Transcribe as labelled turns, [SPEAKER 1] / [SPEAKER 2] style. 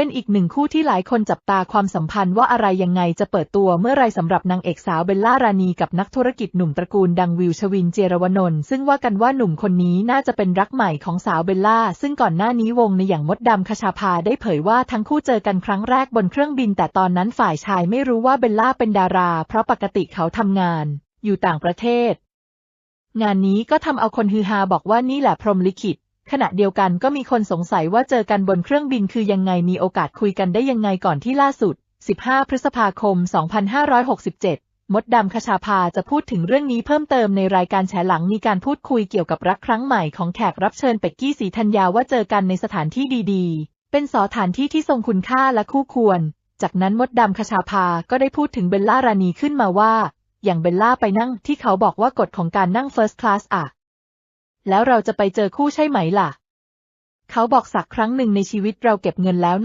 [SPEAKER 1] เป็นอีกหนึ่งคู่ที่หลายคนจับตาความสัมพันธ์ว่าอะไรยังไงจะเปิดตัวเมื่อไรสำหรับนางเอกสาวเบลล่ารานีกับนักธุรกิจหนุ่มตระกูลดังวิวชวินเจรวนนท์ซึ่งว่ากันว่าหนุ่มคนนี้น่าจะเป็นรักใหม่ของสาวเบลล่า ซึ่งก่อนหน้านี้วงในอย่างมดดำคชาภาได้เผยว่าทั้งคู่เจอกันครั้งแรกบนเครื่องบิน แต่ตอนนั้นฝ่ายชายไม่รู้ว่าเบลล่าเป็นดารา เพราะปกติเขาทำงาน อยู่ต่างประเทศ งานนี้ก็ทำเอาคนฮือฮาบอกว่านี่แหละพรหมลิขิต ขณะเดียวกันก็มีคนสงสัยว่าเจอกันบนเครื่องบินคือยังไงมีโอกาสคุยกันได้ยังไงก่อนที่ล่าสุด 15 พฤษภาคม 2567 มดดำคชาภาจะพูดถึงเรื่องนี้เพิ่มเติมในรายการแฉหลังมีการพูดคุยเกี่ยวกับรักครั้งใหม่ของแขกรับเชิญเป็กกี้สีธัญญาว่าเจอกันในสถานที่ดีๆ เป็นสถานที่ที่ทรงคุณค่าและคู่ควร จากนั้นมดดำคชาภาก็ได้พูดถึงเบลล่ารานีขึ้นมาว่า อย่างเบลล่าไปนั่งที่เขาบอกว่ากฎของการนั่ง First Class อะ แล้วเราจะไปเจอคู่ใช่ไหมล่ะ เขาบอกสักครั้งหนึ่งในชีวิตเราเก็บเงินแล้ว